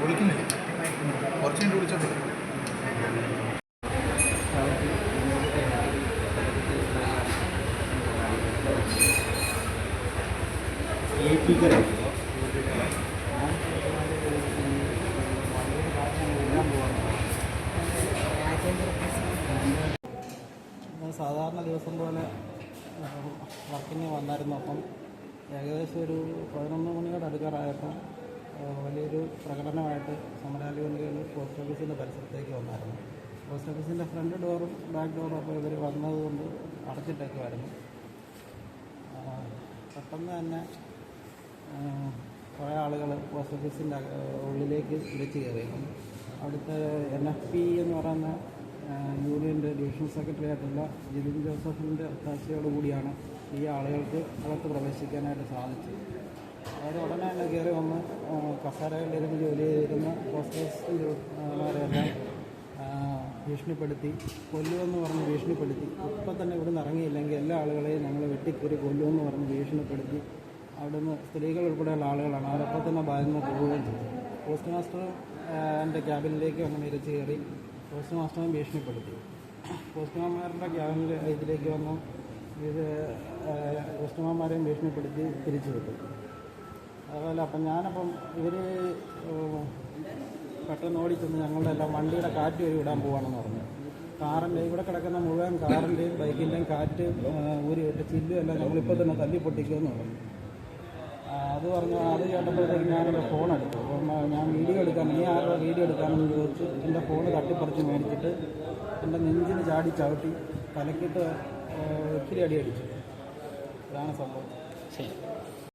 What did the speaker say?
വിളിക്കുന്നില്ല. കുറച്ച് കഴിഞ്ഞ് വിളിച്ചാൽ മതി. സാധാരണ ദിവസം പോലെ വർക്കിന് വന്നായിരുന്നു. അപ്പം ഏകദേശം ഒരു പതിനൊന്ന് മണിയോട് അടുക്കാറായപ്പം വലിയൊരു പ്രകടനമായിട്ട് സമരാലുകളിൽ പോസ്റ്റ് ഓഫീസിന്റെ പരിസരത്തേക്ക് വന്നായിരുന്നു. പോസ്റ്റ് ഓഫീസിന്റെ ഫ്രണ്ട് ഡോറും ബാക്ക് ഡോറും അപ്പോൾ ഇവർ വന്നതുകൊണ്ട് വരുന്നു പെട്ടെന്ന് തന്നെ കുറേ ആളുകൾ പോസ്റ്റ് ഓഫീസിന്റെ ഉള്ളിലേക്ക് വിളിച്ച് കയറി അവിടുത്തെ എൻ എഫ് പി എന്ന് പറയുന്ന യൂണിയന്റെ ഡിവിഷണൽ സെക്രട്ടറി ആയിട്ടുള്ള ജിതിൻ ജോസഫിന്റെ ഒത്താശയോടുകൂടിയാണ് ഈ ആളുകൾക്ക് അകത്ത് പ്രവേശിക്കാനായിട്ട് സാധിച്ചത്. അവർ ഉടനെ തന്നെ കയറി വന്ന് കസാരകളിലിരുന്ന് ജോലി ചെയ്തിരുന്ന പോസ്റ്റ് ഓഫീസുമാരെല്ലാം ഭീഷണിപ്പെടുത്തി കൊല്ലുമെന്ന് പറഞ്ഞ് ഭീഷണിപ്പെടുത്തി. ഇപ്പം തന്നെ ഇവിടെ നിന്ന് ഇറങ്ങിയില്ലെങ്കിൽ എല്ലാ ആളുകളെയും ഞങ്ങൾ വെട്ടിക്കൂരി കൊല്ലുമെന്ന് പറഞ്ഞ് ഭീഷണിപ്പെടുത്തി അവിടുന്ന് സ്ത്രീകൾ ഉൾപ്പെടെയുള്ള ആളുകളാണ്. അവരപ്പം തന്നെ ബാധിന്ന് പോവുകയും ചെയ്തു. പോസ്റ്റ് മാസ്റ്റർ എന്റെ ക്യാബിനിലേക്ക് വന്ന് നിരച്ച് കയറി പോസ്റ്റ് മാസ്റ്ററും ഭീഷണിപ്പെടുത്തി. പോസ്റ്റ് മാസ്റ്ററുടെ ക്യാബിനിൽ ഇതിലേക്ക് വന്നു ഇത് പോസ്റ്റ്മാന്മാരെയും ഭീഷണിപ്പെടുത്തി തിരിച്ചു വിട്ടു. അതുപോലെ അപ്പം ഞാനപ്പം ഇവർ പെട്ടെന്ന് ഓടിച്ചെന്ന് ഞങ്ങളുടെ എല്ലാം വണ്ടിയുടെ കാറ്റ് വരി വിടാൻ പോവാണെന്ന് പറഞ്ഞു. കാറിന്റെ ഇവിടെ കിടക്കുന്ന മുഴുവൻ കാറിന്റെയും ബൈക്കിന്റെയും കാറ്റ് ഊരി വിട്ട് ചില്ലും എല്ലാം ഞങ്ങളിപ്പോൾ തന്നെ തല്ലി പൊട്ടിക്കുമെന്ന് പറഞ്ഞു. അത് പറഞ്ഞു അത് കേട്ടപ്പോഴത്തേക്ക് ഞാനെന്റെ ഫോൺ എടുത്തു. അപ്പം ഞാൻ വീഡിയോ എടുക്കാൻ നീ ആരുടെ വീഡിയോ എടുക്കാമെന്ന് ചോദിച്ചു. എന്റെ ഫോൺ തട്ടിപ്പറിച്ച് മേടിച്ചിട്ട് എന്റെ നെഞ്ചിന് ചാടി ചവിട്ടി തലക്കിട്ട് ഒത്തിരി അടി അടിച്ചു. ഇതാണ് സംഭവം. ശരി.